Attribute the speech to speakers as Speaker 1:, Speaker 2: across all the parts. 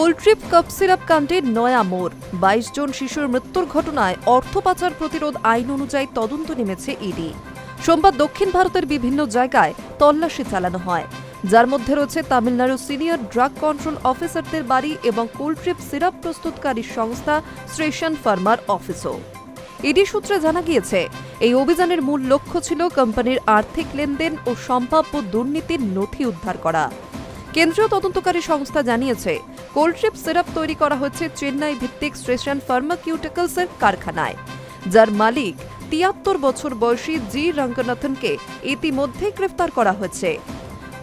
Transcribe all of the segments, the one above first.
Speaker 1: কোল্ডট্রিপ cough syrup কাণ্ডে নয়া মোড়। বাইশ জন শিশুর মৃত্যুর ঘটনায় অর্থ পাচার প্রতিরোধ আইন অনুযায়ী তদন্ত নেমেছে ইডি। সোমবার দক্ষিণ ভারতের বিভিন্ন জায়গায় তল্লাশি চালানো হয়। যার মধ্যে রয়েছে তামিলনাড়ু সিনিয়র ড্রাগ কন্ট্রোল অফিসারদের বাড়ি এবং কোল্ডট্রিপ সিরাপ প্রস্তুতকারী সংস্থা স্ট্রেশন ফার্মার অফিসও। ইডি সূত্রে জানা গিয়েছে, এই অভিযানের মূল লক্ষ্য ছিল কোম্পানির আর্থিক লেনদেন ও সম্ভাব্য দুর্নীতির নথি উদ্ধার করা। কেন্দ্রীয় তদন্তকারী সংস্থা জানিয়েছে কোল্ড্রিপ সিরাপ তৈরি করা হচ্ছে চেন্নাই ভিত্তিক স্টেশন ফার্মাকিউটিক্যালসের কারখানায়, যার মালিক তিয়াত্তর বছর বয়সী জি. রঙ্গনাথনকে ইতিমধ্যে গ্রেফতার করা হয়েছে।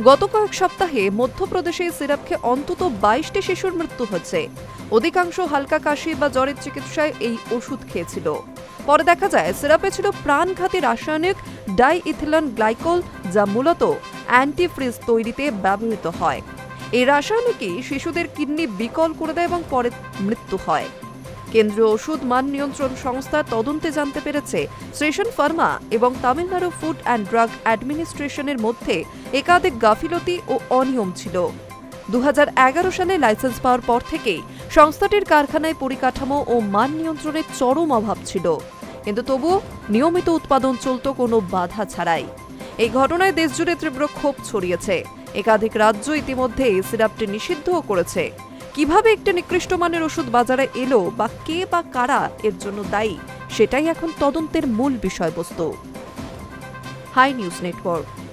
Speaker 1: গত কয়েক সপ্তাহে মধ্যপ্রদেশে সিরাপ খেয়ে অন্তত বাইশটি শিশুর মৃত্যু হচ্ছে অধিকাংশ হালকা কাশি বা জ্বরের চিকিৎসায় এই ওষুধ খেয়েছিল। পরে দেখা যায়, সিরাপে ছিল প্রাণঘাতী রাসায়নিক ডাই ইথিলন গ্লাইকোল, যা মূলত অ্যান্টিফ্রিজ তৈরিতে ব্যবহৃত হয়। এই রাসায়নিকই শিশুদের কিডনি বিকল করে দেয় এবং পরে মৃত্যু হয়। কেন্দ্রীয় ওষুধ মান নিয়ন্ত্রণ সংস্থা তদন্তে জানতে পেরেছে, স্টেশন ফার্মা এবং তামিলনাড়ু ফুড অ্যান্ড ড্রাগ অ্যাডমিনিস্ট্রেশনের মধ্যে একাধিক গাফিলতি ও অনিয়ম ছিল। দু হাজার এগারো সালে লাইসেন্স পাওয়ার পর থেকেই সংস্থাটির কারখানায় পরিকাঠামো ও মান নিয়ন্ত্রণের চরম অভাব ছিল। কিন্তু তবুও নিয়মিত উৎপাদন চলত কোনো বাধা ছাড়াই। এই ঘটনায় দেশজুড়ে তীব্র ক্ষোভ ছড়িয়েছে। একাধিক রাজ্য ইতিমধ্যে সিরাপটি নিষিদ্ধও করেছে। কীভাবে একটি নিকৃষ্ট মানের ওষুধ বাজারে এলো বা কে বা কারা এর জন্য দায়ী, সেটাই এখন তদন্তের মূল বিষয়বস্তু। High news network.